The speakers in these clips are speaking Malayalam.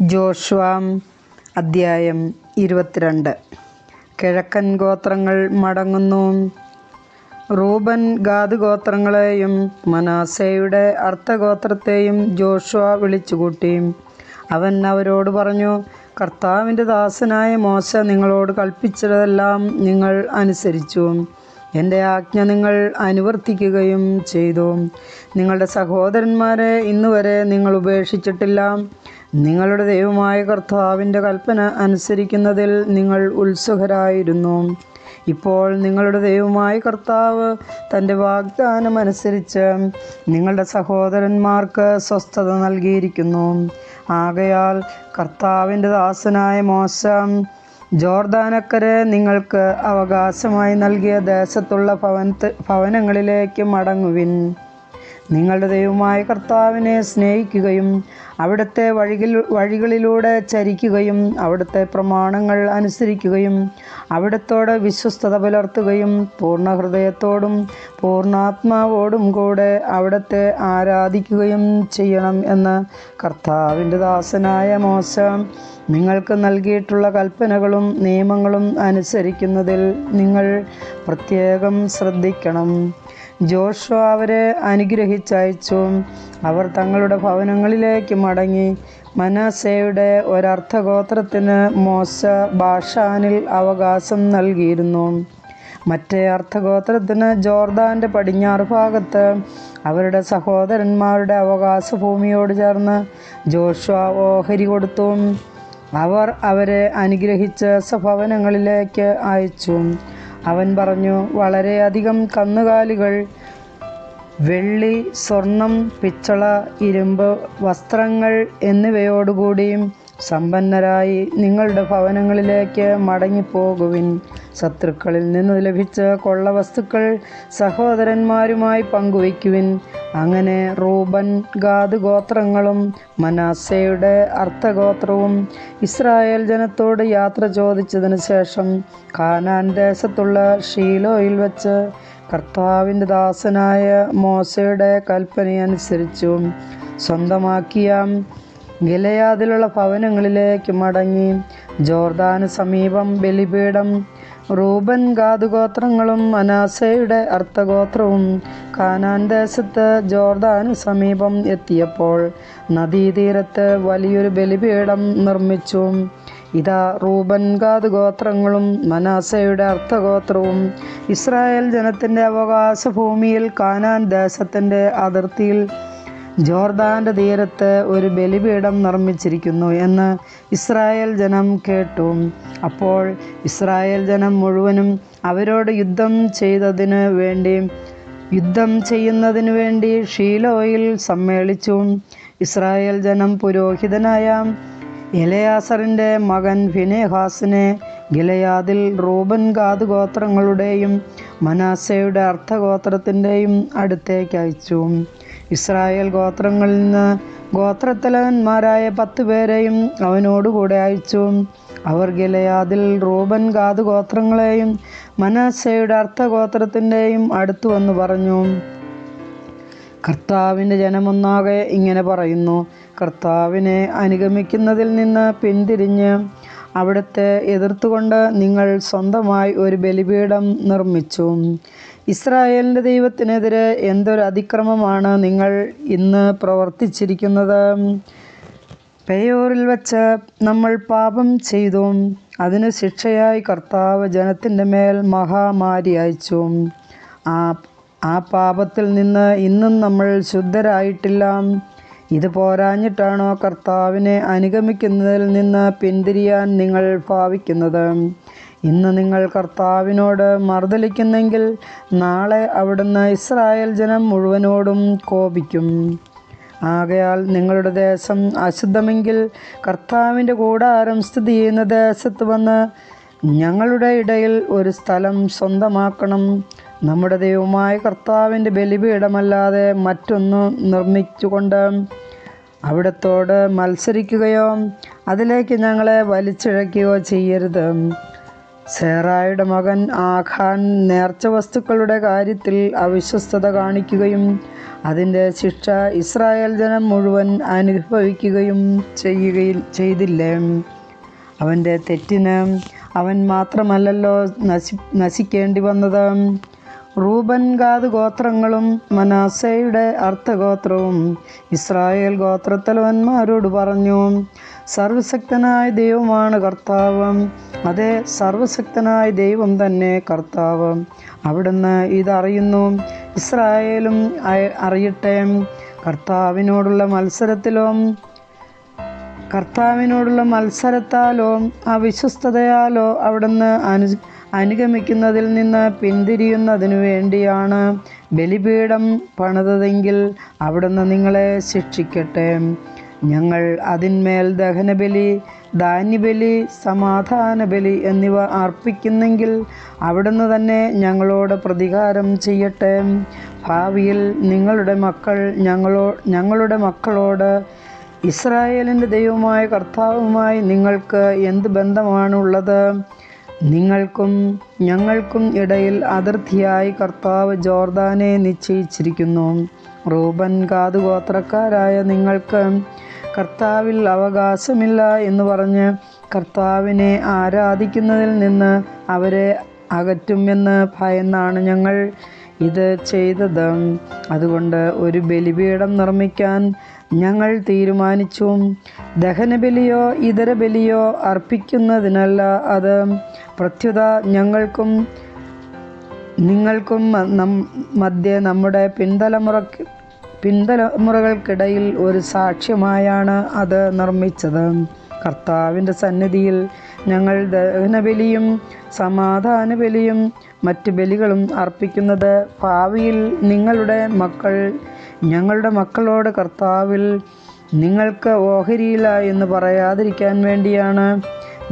ജോഷ്വാം അദ്ധ്യായം ഇരുപത്തിരണ്ട്. കിഴക്കൻ ഗോത്രങ്ങൾ മടങ്ങുന്നു. റൂബൻ ഗാദ് ഗോത്രങ്ങളെയും മനാസയുടെ അർത്ഥഗോത്രത്തെയും ജോഷ്വ വിളിച്ചുകൂട്ടി. അവൻ അവരോട് പറഞ്ഞു കർത്താവിന്റെ ദാസനായ മോശ നിങ്ങളോട് കൽപ്പിച്ചതെല്ലാം നിങ്ങൾ അനുസരിച്ചു. എന്റെ ആജ്ഞ നിങ്ങൾ അനുവർത്തിക്കുകയും ചെയ്തു. നിങ്ങളുടെ സഹോദരന്മാരെ ഇന്നുവരെ നിങ്ങൾ ഉപേക്ഷിച്ചിട്ടില്ല. നിങ്ങളുടെ ദൈവമായ കർത്താവിന്റെ കൽപ്പന അനുസരിക്കുന്നതിൽ നിങ്ങൾ ഉത്സുകരായിരുന്നു. ഇപ്പോൾ നിങ്ങളുടെ ദൈവമായ കർത്താവ് തന്റെ വാഗ്ദാനം അനുസരിച്ച് നിങ്ങളുടെ സഹോദരന്മാർക്ക് സ്വസ്ഥത നൽകിയിരിക്കുന്നു. ആകയാൽ കർത്താവിന്റെ ദാസനായ മോശം ജോർദാനക്കരെ നിങ്ങൾക്ക് അവകാശമായി നൽകിയ ദേശത്തുള്ള ഭവനത്ത് ഭവനങ്ങളിലേക്ക് മടങ്ങുവിൻ. നിങ്ങളുടെ ദൈവമായ കർത്താവിനെ സ്നേഹിക്കുകയും അവിടുത്തെ വഴികൾ വഴികളിലൂടെ ചരിക്കുകയും അവിടുത്തെ പ്രമാണങ്ങൾ അനുസരിക്കുകയും അവിടത്തോടെ വിശ്വസ്തത പുലർത്തുകയും പൂർണ ഹൃദയത്തോടും പൂർണാത്മാവോടും കൂടെ അവിടുത്തെ ആരാധിക്കുകയും ചെയ്യണം എന്ന് കർത്താവിന്റെ ദാസനായ മോശ നിങ്ങൾക്ക് നൽകിയിട്ടുള്ള കൽപ്പനകളും നിയമങ്ങളും അനുസരിക്കുന്നതിൽ നിങ്ങൾ പ്രത്യേകം ശ്രദ്ധിക്കണം. ജോഷുവ അവരെ അനുഗ്രഹിച്ചയച്ചു. അവർ തങ്ങളുടെ ഭവനങ്ങളിലേക്ക് മടങ്ങി. മനസയുടെ ഒരർത്ഥഗോത്രത്തിന് മോശ ഭാഷാനിൽ അവകാശം നൽകിയിരുന്നു. മറ്റേ അർത്ഥഗോത്രത്തിന് ജോർദാന്റെ പടിഞ്ഞാറ് ഭാഗത്ത് അവരുടെ സഹോദരന്മാരുടെ അവകാശ ഭൂമിയോട് ചേർന്ന് ജോഷുവ ഓഹരി കൊടുത്തു. അവർ അവരെ അനുഗ്രഹിച്ച് സ്വഭവനങ്ങളിലേക്ക് അയച്ചു. അവൻ പറഞ്ഞു വളരെയധികം കന്നുകാലികൾ വെള്ളി സ്വർണം പിച്ചള ഇരുമ്പ് വസ്ത്രങ്ങൾ എന്നിവയോടുകൂടിയും സമ്പന്നരായി നിങ്ങളുടെ ഭവനങ്ങളിലേക്ക് മടങ്ങിപ്പോകുവിൻ. ശത്രുക്കളിൽ നിന്ന് ലഭിച്ച കൊള്ള വസ്തുക്കൾ സഹോദരന്മാരുമായി പങ്കുവയ്ക്കുവിൻ. അങ്ങനെ റൂബൻ ഗാദ് ഗോത്രങ്ങളും മനാസയുടെ അർത്ഥഗോത്രവും ഇസ്രായേൽ ജനത്തോട് യാത്ര ചോദിച്ചതിന് ശേഷം കാനാൻ ദേശത്തുള്ള ഷീലോയിൽ വച്ച് കർത്താവിന്റെ ദാസനായ മോശയുടെ കൽപ്പനയനുസരിച്ചു സ്വന്തമാക്കിയ ഗിലയാദിലുള്ള ഭവനങ്ങളിലേക്ക് മടങ്ങി. ജോർദാന് സമീപം ബലിപീഠം റൂബൻ ഗാതുഗോത്രങ്ങളും മനാസയുടെ അർത്ഥഗോത്രവും കാനാൻ ദേശത്ത് ജോർദാനു സമീപം എത്തിയപ്പോൾ നദീതീരത്ത് വലിയൊരു ബലിപീഠം നിർമ്മിച്ചു. ഇതാ റൂബൻ ഗാദ് ഗോത്രങ്ങളും മനാസയുടെ അർത്ഥഗോത്രവും. ഇസ്രായേൽ ജനത്തിന്റെ അവകാശ ഭൂമിയിൽ കാനാൻ ദേശത്തിന്റെ അതിർത്തിയിൽ ജോർദാന്റെ തീരത്ത് ഒരു ബലിപീഠം നിർമ്മിച്ചിരിക്കുന്നു എന്ന് ഇസ്രായേൽ ജനം കേട്ടു. അപ്പോൾ ഇസ്രായേൽ ജനം മുഴുവനും അവരോട് യുദ്ധം ചെയ്തതിന് വേണ്ടി യുദ്ധം ചെയ്യുന്നതിന് വേണ്ടി ഷീലോയിൽ സമ്മേളിച്ചു. ഇസ്രായേൽ ജനം പുരോഹിതനായ എലയാസറിന്റെ മകൻ ഫിനെഹാസിനെ ഗിലയാദിൽ റൂബൻ ഗാദ് ഗോത്രങ്ങളുടെയും മനാസയുടെ അർത്ഥഗോത്രത്തിന്റെയും അടുത്തേക്ക് അയച്ചു. ഇസ്രായേൽ ഗോത്രങ്ങളിൽ നിന്ന് ഗോത്രത്തലവന്മാരായ പത്ത് പേരെയും അവനോടുകൂടെ അയച്ചു. അവർ ഗിലയാദിൽ റൂബൻ ഗാദ് ഗോത്രങ്ങളെയും മനാസയുടെ അർത്ഥഗോത്രത്തിന്റെയും അടുത്തു വന്ന് പറഞ്ഞു. കർത്താവിന്റെ ജനമൊന്നാകെ ഇങ്ങനെ പറയുന്നു. കർത്താവിനെ അനുഗമിക്കുന്നതിൽ നിന്ന് പിന്തിരിഞ്ഞ് അവിടുത്തെ എതിർത്തുകൊണ്ട് നിങ്ങൾ സ്വന്തമായി ഒരു ബലിപീഠം നിർമ്മിച്ചു. ഇസ്രായേലിന്റെ ദൈവത്തിനെതിരെ എന്തൊരു അതിക്രമമാണ് നിങ്ങൾ ഇന്ന് പ്രവർത്തിച്ചിരിക്കുന്നത്? പേയോറിൽ വച്ച് നമ്മൾ പാപം ചെയ്തു അതിന് ശിക്ഷയായി കർത്താവ് ജനത്തിന്റെ മേൽ മഹാമാരി അയച്ചു. ആ ആ പാപത്തിൽ നിന്ന് ഇന്നും നമ്മൾ ശുദ്ധരായിട്ടില്ല. ഇത് പോരാഞ്ഞിട്ടാണോ കർത്താവിനെ അനുഗമിക്കുന്നതിൽ നിന്ന് പിന്തിരിയാൻ നിങ്ങൾ ഭാവിക്കുന്നത്? ഇന്ന് നിങ്ങൾ കർത്താവിനോട് മറുതലിക്കുന്നെങ്കിൽ നാളെ അവിടുന്ന് ഇസ്രായേൽ ജനം മുഴുവനോടും കോപിക്കും. ആകയാൽ നിങ്ങളുടെ ദേശം അശുദ്ധമെങ്കിൽ കർത്താവിന്റെ കൂടാരം സ്ഥിതി ചെയ്യുന്ന ദേശത്ത് വന്ന് ഞങ്ങളുടെ ഇടയിൽ ഒരു സ്ഥലം സ്വന്തമാക്കണം. നമ്മുടെ ദൈവമായ കർത്താവിന്റെ ബലിപീഠമല്ലാതെ മറ്റൊന്ന് നിർമ്മിച്ചുകൊണ്ട് അവിടത്തോട് മത്സരിക്കുകയോ അതിലേക്ക് ഞങ്ങളെ വലിച്ചിഴക്കുകയോ ചെയ്യരുത്. സേറായുടെ മകൻ ആഖാൻ നേർച്ച വസ്തുക്കളുടെ കാര്യത്തിൽ അവിശ്വസ്തത കാണിക്കുകയും അതിന്റെ ശിക്ഷ ഇസ്രായേൽ ജനം മുഴുവൻ അനുഭവിക്കുകയും ചെയ്യുകയിൽ ചെയ്തില്ലേ? അവന്റെ തെറ്റിന് അവൻ മാത്രമല്ലല്ലോ നശി നശിക്കേണ്ടി വന്നത്. റൂബൻ ഗാദ് ഗോത്രങ്ങളും മനാസയുടെ അർത്ഥഗോത്രവും ഇസ്രായേൽ ഗോത്രത്തലവന്മാരോട് പറഞ്ഞു സർവശക്തനായ ദൈവമാണ് കർത്താവ്. അതെ സർവശക്തനായ ദൈവം തന്നെ കർത്താവ്. അവിടുന്ന് ഇതറിയുന്നു. ഇസ്രായേലും അറിയട്ടെ. കർത്താവിനോടുള്ള മത്സരത്തിലോ കർത്താവിനോടുള്ള മത്സരത്താലോ അവിശ്വസ്തതയാലോ അവിടുന്ന് അനു അനുഗമിക്കുന്നതിൽ നിന്ന് പിന്തിരിയുന്നതിനു വേണ്ടിയാണ് ബലിപീഠം പണിതതെങ്കിൽ അവിടുന്ന് നിങ്ങളെ ശിക്ഷിക്കട്ടെ. ഞങ്ങൾ അതിന്മേൽ ദഹനബലി ധാന്യബലി സമാധാനബലി എന്നിവ അർപ്പിക്കുന്നെങ്കിൽ അവിടുന്ന് തന്നെ ഞങ്ങളോട് പ്രതികാരം ചെയ്യട്ടെ. ഭാവിയിൽ നിങ്ങളുടെ മക്കൾ ഞങ്ങളോ ഞങ്ങളുടെ മക്കളോട് ഇസ്രായേലിന്റെ ദൈവമായ കർത്താവുമായി നിങ്ങൾക്ക് എന്ത് ബന്ധമാണുള്ളത്? നിങ്ങൾക്കും ഞങ്ങൾക്കും ഇടയിൽ അതിർത്തിയായി കർത്താവ് ജോർദാനെ നിശ്ചയിച്ചിരിക്കുന്നു. റൂബൻ കാതുഗോത്രക്കാരായ നിങ്ങൾക്ക് കർത്താവിൽ അവകാശമില്ല എന്ന് പറഞ്ഞ് കർത്താവിനെ ആരാധിക്കുന്നതിൽ നിന്ന് അവരെ അകറ്റുമെന്ന് ഭയന്നാണ് ഞങ്ങൾ ഇത് ചെയ്തത്. അതുകൊണ്ട് ഒരു ബലിപീഠം നിർമ്മിക്കാൻ ഞങ്ങൾ തീരുമാനിച്ചു. ദഹനബലിയോ ഇതര ബലിയോ അർപ്പിക്കുന്നതിനല്ല അത്. പ്രത്യുത ഞങ്ങൾക്കും നിങ്ങൾക്കും മധ്യേ നമ്മുടെ പിന്തലമുറക്ക് പിന്തലമുറകൾക്കിടയിൽ ഒരു സാക്ഷ്യമായാണ് അത് നിർമ്മിച്ചത്. കർത്താവിന്റെ സന്നിധിയിൽ ഞങ്ങൾ ദഹനബലിയും സമാധാന ബലിയും മറ്റ് ബലികളും അർപ്പിക്കുന്നത് ഭാവിയിൽ നിങ്ങളുടെ മക്കൾ ഞങ്ങളുടെ മക്കളോട് കർത്താവിൽ നിങ്ങൾക്ക് ഓഹരിയില്ല എന്ന് പറയാതിരിക്കാൻ വേണ്ടിയാണ്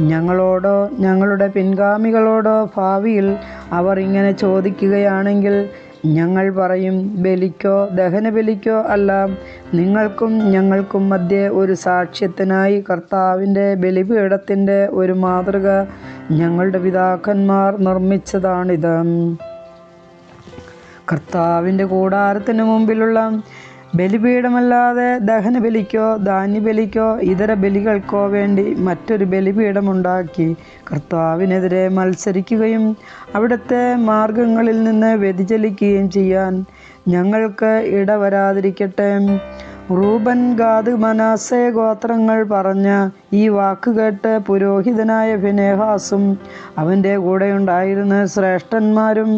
ഞങ്ങളോടോ ഞങ്ങളുടെ പിൻഗാമികളോടോ ഭാവിയിൽ അവർ ഇങ്ങനെ ചോദിക്കുകയാണെങ്കിൽ ഞങ്ങൾ പറയും ബലിക്കോ ദഹനബലിക്കോ അല്ല. നിങ്ങൾക്കും ഞങ്ങൾക്കും മധ്യേ ഒരു സാക്ഷ്യത്തിനായി കർത്താവിന്റെ ബലിപീഠത്തിന്റെ ഒരു മാതൃക ഞങ്ങളുടെ പിതാക്കന്മാർ നിർമ്മിച്ചതാണിത്. കർത്താവിന്റെ കൂടാരത്തിന് മുമ്പിലുള്ള ബലിപീഠമല്ലാതെ ദഹനബലിക്കോ ധാന്യബലിക്കോ ഇതര ബലികൾക്കോ വേണ്ടി മറ്റൊരു ബലിപീഠമുണ്ടാക്കി കർത്താവിനെതിരെ മത്സരിക്കുകയും അവിടുത്തെ മാർഗങ്ങളിൽ നിന്ന് വ്യതിചലിക്കുകയും ചെയ്യാൻ ഞങ്ങൾക്ക് ഇടവരാതിരിക്കട്ടെ. റൂബൻ ഗാദ് മനാസെ ഗോത്രങ്ങൾ പറഞ്ഞ ഈ വാക്കുകേട്ട് പുരോഹിതനായ ഫിനേഹാസും അവന്റെ കൂടെയുണ്ടായിരുന്ന ശ്രേഷ്ഠന്മാരും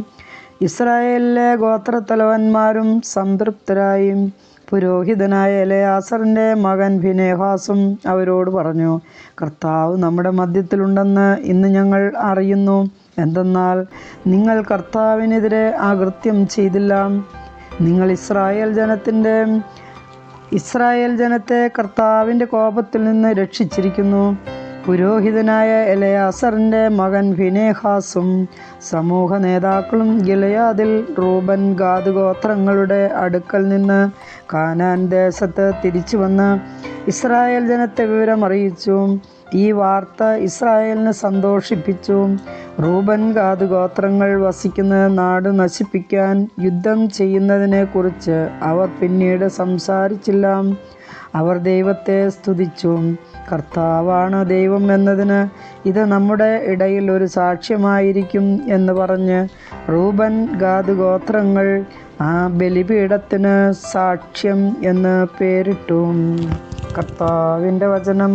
ഇസ്രായേലിലെ ഗോത്രത്തലവന്മാരും സംതൃപ്തരായി. പുരോഹിതനായ എലയാസറിന്റെ മകൻ ഫിനേഹാസും അവരോട് പറഞ്ഞു കർത്താവ് നമ്മുടെ മധ്യത്തിലുണ്ടെന്ന് ഇന്ന് ഞങ്ങൾ അറിയുന്നു. എന്തെന്നാൽ നിങ്ങൾ കർത്താവിനെതിരെ അകൃത്യം ചെയ്തില്ല. നിങ്ങൾ ഇസ്രായേൽ ജനത്തിന്റെ ഇസ്രായേൽ ജനത്തെ കർത്താവിന്റെ കോപത്തിൽ നിന്ന് രക്ഷിച്ചിരിക്കുന്നു. പുരോഹിതനായ എലയാസറിന്റെ മകൻ ഫിനേഹാസും സമൂഹ നേതാക്കളും ഗിലയാദിൽ റൂബൻ ഗാദ് ഗോത്രങ്ങളുടെ അടുക്കൽ നിന്ന് കാനാൻ ദേശത്ത് തിരിച്ചു വന്ന് ഇസ്രായേൽ ജനത്തെ വിവരമറിയിച്ചു. ഈ വാർത്ത ഇസ്രായേലിനെ സന്തോഷിപ്പിച്ചു. റൂബൻ ഗാദ് ഗോത്രങ്ങൾ വസിക്കുന്ന നാട് നശിപ്പിക്കാൻ യുദ്ധം ചെയ്യുന്നതിനെക്കുറിച്ച് അവർ പിന്നീട് സംസാരിച്ചില്ല. അവർ ദൈവത്തെ സ്തുതിച്ചു കർത്താവാണ് ദൈവം എന്നതിന് ഇത് നമ്മുടെ ഇടയിൽ ഒരു സാക്ഷ്യമായിരിക്കും എന്ന് പറഞ്ഞ് റൂബൻ ഗാദ് ഗോത്രങ്ങൾ ആ ബലിപീഠത്തിന് സാക്ഷ്യം എന്ന് പേരിട്ടു. കർത്താവിന്റെ വചനം.